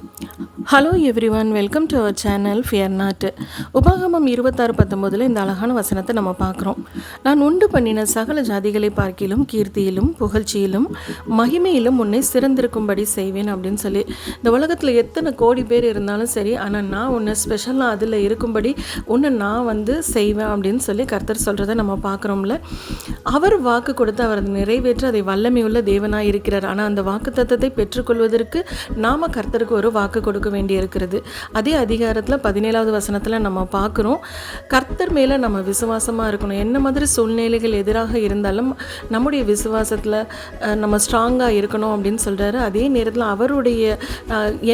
嗯。hello everyone welcome to our channel fear not உபாகமம் இருபத்தாறு பத்தொம்போதில் இந்த அழகான வசனத்தை நம்ம பார்க்குறோம். நான் உண்டு பண்ணின சகல ஜாதிகளை பார்க்கிலும் கீர்த்தியிலும் புகழ்ச்சியிலும் மகிமையிலும் உன்னை சிறந்திருக்கும்படி செய்வேன் அப்படின்னு சொல்லி. இந்த உலகத்தில் எத்தனை கோடி பேர் இருந்தாலும் சரி ஆனால் நான் உன்னை ஸ்பெஷலாக அதில் இருக்கும்படி உன்னை நான் வந்து செய்வேன் அப்படின்னு சொல்லி கர்த்தர் சொல்கிறத நம்ம பார்க்குறோம்ல. அவர் வாக்கு கொடுத்து அவர் நிறைவேற்ற அதை வல்லமையுள்ள தேவனாக இருக்கிறார். ஆனால் அந்த வாக்கு தத்துவத்தை பெற்றுக்கொள்வதற்கு நாம் கர்த்தருக்கு ஒரு வாக்கு கொடுக்க வேண்டியிருக்கிறது. அதே அதிகாரத்தில் பதினேழாவது வசனத்தில் நம்ம பார்க்குறோம் கர்த்தர் மேலே நம்ம விசுவாசமாக இருக்கணும். என்ன மாதிரி சூழ்நிலைகள் எதிராக இருந்தாலும் நம்முடைய விசுவாசத்தில் நம்ம ஸ்ட்ராங்காக இருக்கணும் அப்படின்னு சொல்கிறாரு அதே நேரத்தில் அவருடைய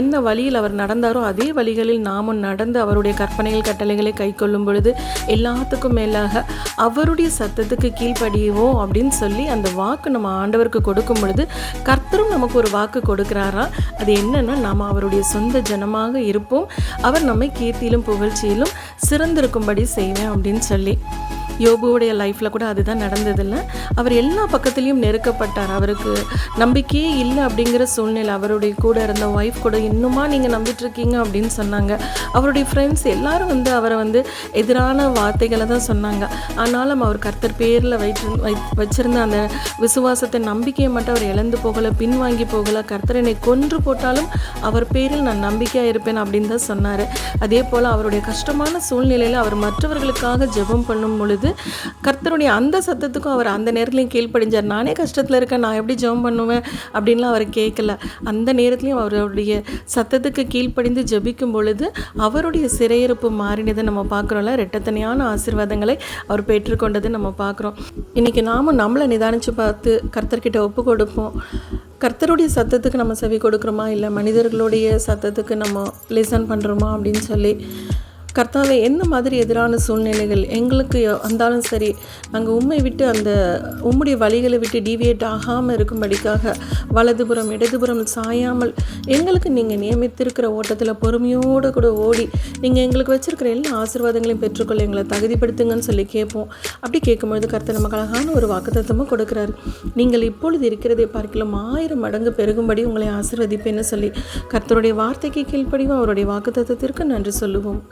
என்ன வழியில் அவர் நடந்தாரோ அதே வழிகளில் நாமும் நடந்து அவருடைய கற்பனைகள் கட்டளைகளை கை கொள்ளும் பொழுது எல்லாத்துக்கும் மேலாக அவருடைய சத்தத்துக்கு கீழ்ப்படியுவோம் அப்படின்னு சொல்லி அந்த வாக்கு நம்ம ஆண்டவருக்கு கொடுக்கும் பொழுது கர்த்தரும் நமக்கு ஒரு வாக்கு கொடுக்குறாரா? அது என்னென்னா நாம் அவருடைய சொந்த ஜனமாக இருப்போம். அவர் நம்மை கீர்த்தியிலும் புகழ்ச்சியிலும் சிறந்திருக்கும்படி செய்வேன் அப்படின்னு சொல்லி. யோபுவுடைய லைஃப்பில் கூட அதுதான் நடந்ததில்ல. அவர் எல்லா பக்கத்துலேயும் நெருக்கப்பட்டார். அவருக்கு நம்பிக்கையே இல்லை அப்படிங்கிற சூழ்நிலை அவருடைய கூட இருந்த ஒய்ஃப் கூட இன்னுமா நீங்கள் நம்பிட்டுருக்கீங்க அப்படின்னு சொன்னாங்க. அவருடைய ஃப்ரெண்ட்ஸ் எல்லாரும் வந்து அவரை வந்து எதிரான வார்த்தைகளை தான் சொன்னாங்க. ஆனாலும் அவர் கர்த்தர் பேரில் வைத்து வை வச்சிருந்த அந்த விசுவாசத்தை நம்பிக்கையை மட்டும் அவர் இழந்து போகலை பின்வாங்கி போகலை. கர்த்தர் என்னை கொன்று போட்டாலும் அவர் பேரில் நான் நம்பிக்கையாக இருப்பேன் அப்படின்னு தான் சொன்னார். அதே போல் அவருடைய கஷ்டமான சூழ்நிலையில் அவர் மற்றவர்களுக்காக ஜெபம் பண்ணும் பொழுது கர்த்தருடைய அந்த சத்தத்துக்கும் அவர் அந்த நேரத்துலையும் கீழ்ப்படிஞ்சார். நானே கஷ்டத்தில் இருக்கேன். நான் எப்படி ஜெபம் பண்ணுவேன்? அப்படின்லாம் அவர் கேட்கல. அந்த நேரத்துலையும் அவருடைய சத்தத்துக்கு கீழ்ப்படிந்து ஜெபிக்கும் பொழுது அவருடைய சிறையிருப்பு மாறினதை நம்ம பார்க்குறோம்ல. ரெட்டத்தனையான ஆசீர்வாதங்களை அவர் பெற்றுக்கொண்டதை நம்ம பார்க்குறோம். இன்றைக்கி நாமும் நம்மளை நிதானித்து பார்த்து கர்த்தர்கிட்ட ஒப்பு கொடுப்போம். கர்த்தருடைய சத்தத்துக்கு நம்ம செவி கொடுக்குறோமா? இல்லை மனிதர்களுடைய சத்தத்துக்கு நம்ம லிசன் பண்ணுறோமா அப்படின்னு சொல்லி கர்த்தாவே எந்த மாதிரி எதிரான சூழ்நிலைகள் எங்களுக்கு வந்தாலும் சரி நாங்கள் உண்மை விட்டு அந்த உம்முடைய வழிகளை விட்டு டிவியேட் ஆகாமல் இருக்கும்படிக்காக வலதுபுறம் இடதுபுறம் சாயாமல் எங்களுக்கு நீங்கள் நியமித்திருக்கிற ஓட்டத்தில் பொறுமையோடு கூட ஓடி நீங்கள் எங்களுக்கு வச்சுருக்கிற எல்லா ஆசீர்வாதங்களையும் பெற்றுக்கொள்ள எங்களை தகுதிப்படுத்துங்கன்னு சொல்லி கேட்போம். அப்படி கேட்கும்பொழுது கர்த்தர் நமக்கு அழகான ஒரு வாக்குத்தத்தமும் கொடுக்குறாரு. நீங்கள் இப்பொழுது இருக்கிறதை பார்க்கலாம் ஆயிரம் மடங்கு பெருகும்படி உங்களை ஆசீர்வதிப்பேன்னு சொல்லி கர்த்தருடைய வார்த்தைக்கு கீழ்ப்படியும் அவருடைய வாக்குத்தத்திற்கு நன்றி சொல்லுவோம்.